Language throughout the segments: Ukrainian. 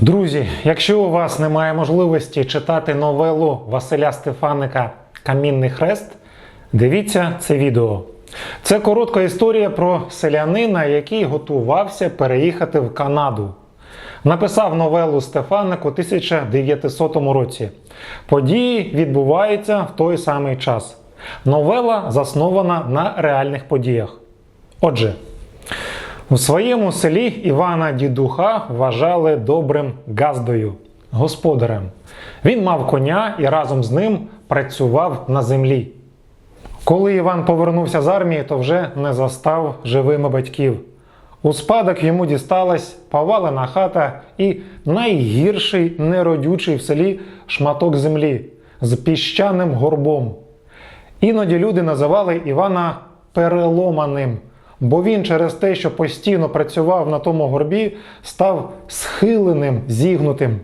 Друзі, якщо у вас немає можливості читати новелу Василя Стефаника Камінний хрест, дивіться це відео. Це коротка історія про селянина, який готувався переїхати в Канаду. Написав новелу Стефаник у 1900 році. Події відбуваються в той самий час. Новела заснована на реальних подіях. Отже, у своєму селі Івана Дідуха вважали добрим газдою, господарем. Він мав коня і разом з ним працював на землі. Коли Іван повернувся з армії, то вже не застав живими батьків. У спадок йому дісталась повалена хата і найгірший неродючий в селі шматок землі з піщаним горбом. Іноді люди називали Івана переломаним, бо він через те, що постійно працював на тому горбі, став схиленим, зігнутим.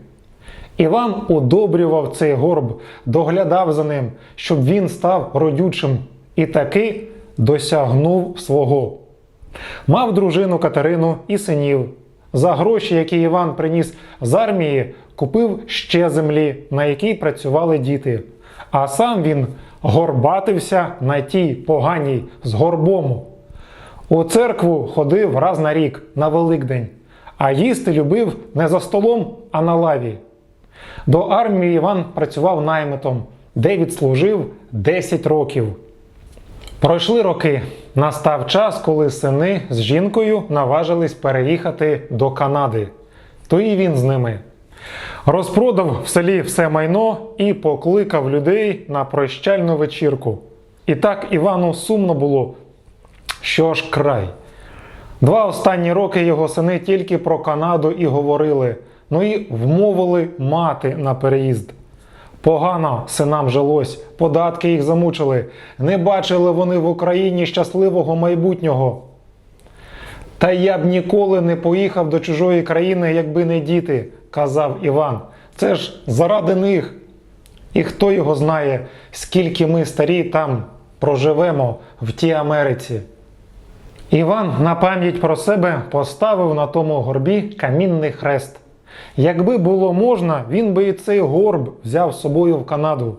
Іван удобрював цей горб, доглядав за ним, щоб він став родючим, і таки досягнув свого. Мав дружину Катерину і синів. За гроші, які Іван приніс з армії, купив ще землі, на якій працювали діти. А сам він горбатився на тій поганій з горбому. У церкву ходив раз на рік на Великдень, а їсти любив не за столом, а на лаві. До армії Іван працював наймитом, де відслужив 10 років. Пройшли роки. Настав час, коли сини з жінкою наважились переїхати до Канади. То і він з ними. Розпродав в селі все майно і покликав людей на прощальну вечірку. І так Івану сумно було, що ж край. Два останні роки його сини тільки про Канаду і говорили, ну і вмовили мати на переїзд. Погано синам жилось, податки їх замучили, не бачили вони в Україні щасливого майбутнього. Та я б ніколи не поїхав до чужої країни, якби не діти, казав Іван. Це ж заради них. І хто його знає, скільки ми старі там проживемо в тій Америці. Іван на пам'ять про себе поставив на тому горбі камінний хрест. Якби було можна, він би і цей горб взяв з собою в Канаду.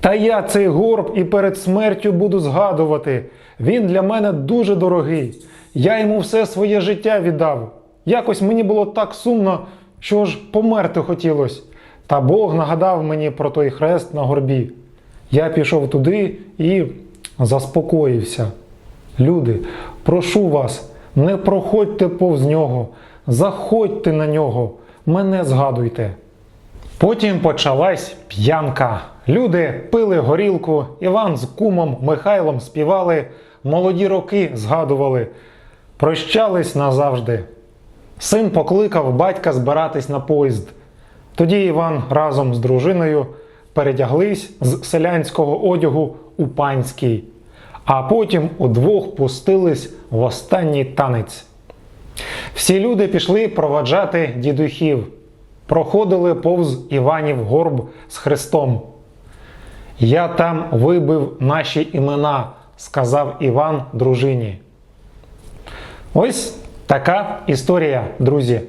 Та я цей горб і перед смертю буду згадувати. Він для мене дуже дорогий. Я йому все своє життя віддав. Якось мені було так сумно, що ж померти хотілось. Та Бог нагадав мені про той хрест на горбі. Я пішов туди і заспокоївся. Люди, прошу вас, не проходьте повз нього, заходьте на нього, мене згадуйте. Потім почалась п'янка. Люди пили горілку, Іван з кумом Михайлом співали, молоді роки згадували, прощались назавжди. Син покликав батька збиратись на поїзд. Тоді Іван разом з дружиною передяглись з селянського одягу у панський, а потім удвох пустились в останній танець. Всі люди пішли проваджати дідухів, проходили повз Іванів горб з хрестом. Я там вибив наші імена, сказав Іван дружині. Ось така історія, друзі.